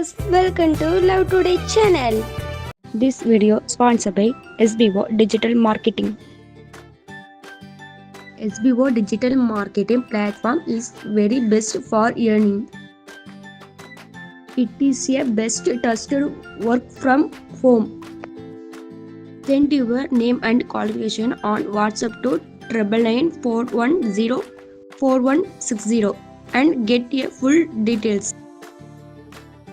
viewers, welcome to Love Today channel. This video sponsored by SBO Digital Marketing. SBO Digital Marketing platform is very best for earning. It is a best trusted work from home. Send your name and qualification on WhatsApp to triple nine four one zero four one six zero and get your full details.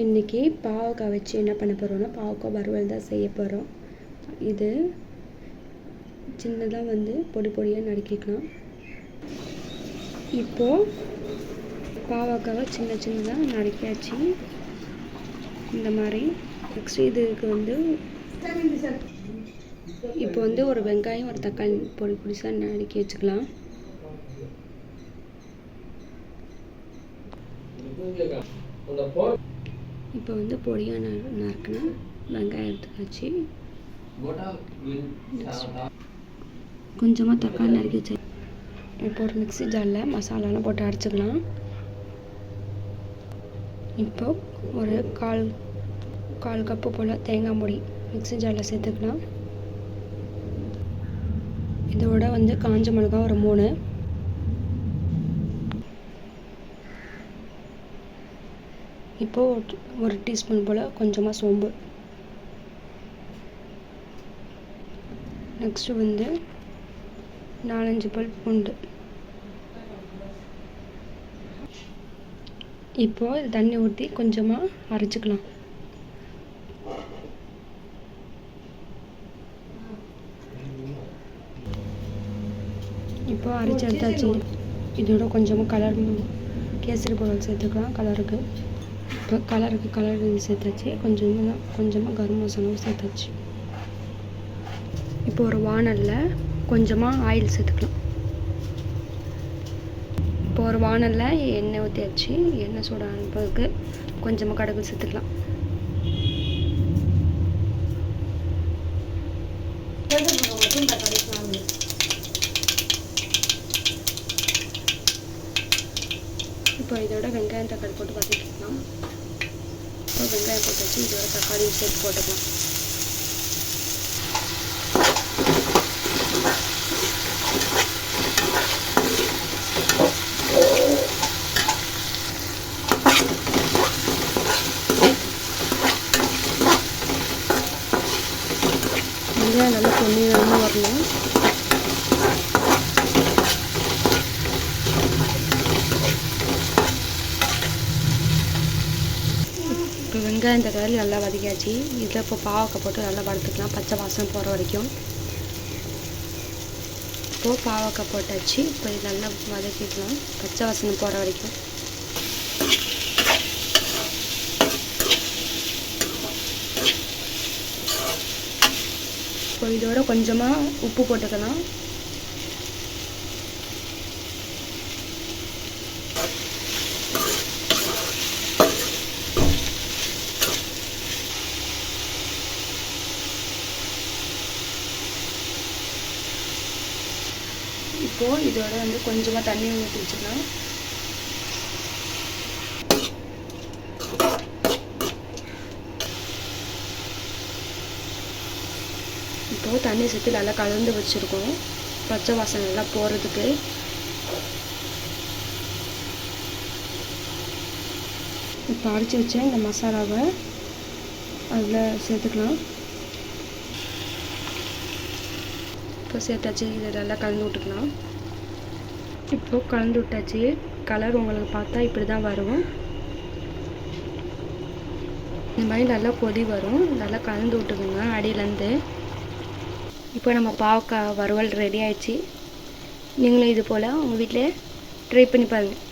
இன்றைக்கி பாவக்காய் வச்சு என்ன பண்ண போகிறோம்னா பாவக்காய் வறுவல் தான் செய்ய போகிறோம் இது சின்னதாக வந்து பொடி பொடியாக நறுக்கிக்கலாம். இப்போது பாவக்காவை சின்ன சின்னதாக நறுக்கியாச்சு. இந்த மாதிரி நெக்ஸ்ட் இதுக்கு வந்து இப்போ வந்து ஒரு வெங்காயம் ஒரு தக்காளி பொடி பொடிசாக நறுக்கி வச்சுக்கலாம். இப்போ வந்து பொடியாக நறு நறுக்கின வெங்காயம் எடுத்துக்காச்சு. கொஞ்சமாக தக்காளி நறுக்கி வச்சு இப்போ ஒரு மிக்ஸி ஜாரில் மசாலாலாம் போட்டு அரைச்சிக்கலாம். இப்போ ஒரு கால் கால் கப்பு போல் தேங்காய் பொடி மிக்ஸி ஜாரில் சேர்த்துக்கலாம். இதோட வந்து காஞ்ச மிளகா ஒரு மூணு. இப்போது ஒரு டீஸ்பூன் போல் கொஞ்சமாக சோம்பு. நெக்ஸ்ட்டு வந்து நாலஞ்சு பல் பூண்டு. இப்போது தண்ணி ஊற்றி கொஞ்சமாக அரைச்சிக்கலாம். இப்போ அரைச்சி எடுத்தாச்சு. இதோட கொஞ்சமாக கலர் கேசரி பொருள் சேர்த்துக்கலாம் கலருக்கு இப்போ கலருக்கு கலர் சேர்த்தாச்சு. கொஞ்சமாக கொஞ்சமாக கரும் மசாலாவும் சேர்த்தாச்சு. இப்போ ஒரு வானலில் கொஞ்சமாக ஆயில் சேர்த்துக்கலாம். இப்போ ஒரு வானலில் எண்ணெய் ஊற்றியாச்சு எண்ணெய் சூட அனுப்புறதுக்கு கொஞ்சமாக கடுகு சேர்த்துக்கலாம். இப்போ இதோட வெங்காயம் தக்காளி போட்டு வதக்கிக்கலாம் இப்போ வெங்காயம் போட்டு வச்சு இதோட தக்காளி சேர்த்து போட்டுக்கலாம் வெங்காயம் நல்லா பொன்னிறமாக வரணும் இப்போ வெங்காயம் தக்காளி நல்லா வதக்கியாச்சு. இதில் இப்போ பாவக்காய் போட்டு நல்லா வறுத்துக்கலாம். பச்சை வாசனை போகிற வரைக்கும். இப்போது பாவக்காய் போட்டாச்சு. இப்போ இது நல்லா வதக்கிக்கலாம். பச்சை வாசனை போகிற வரைக்கும். இப்போ இதோட கொஞ்சமாக உப்பு போட்டுக்கலாம். இப்போது இதோட வந்து கொஞ்சமாக தண்ணி ஊற்றி வச்சுக்கலாம் இப்போது தண்ணி சேர்த்து நல்லா கலந்து வச்சுருக்கோம். பச்சை வாசனை நல்லா போகிறதுக்கு இப்போ அரைச்சி வச்ச இந்த மசாலாவை அதில் சேர்த்துக்கலாம். இப்போ சேர்த்தாச்சு இதை நல்லா கலந்து விட்டுக்கலாம். இப்போது கலந்து விட்டாச்சு கலர் உங்களுக்கு பார்த்தா இப்படி தான் வரும். இந்த மாதிரி நல்லா கொதி வரும். நல்லா கலந்து விட்டுக்குங்க அடியிலேருந்து. இப்போ நம்ம பாவக்காய் வறுவல் ரெடி ஆயிடுச்சு. நீங்களும் இது போல் உங்கள் வீட்டில் ட்ரை பண்ணி பாருங்கள்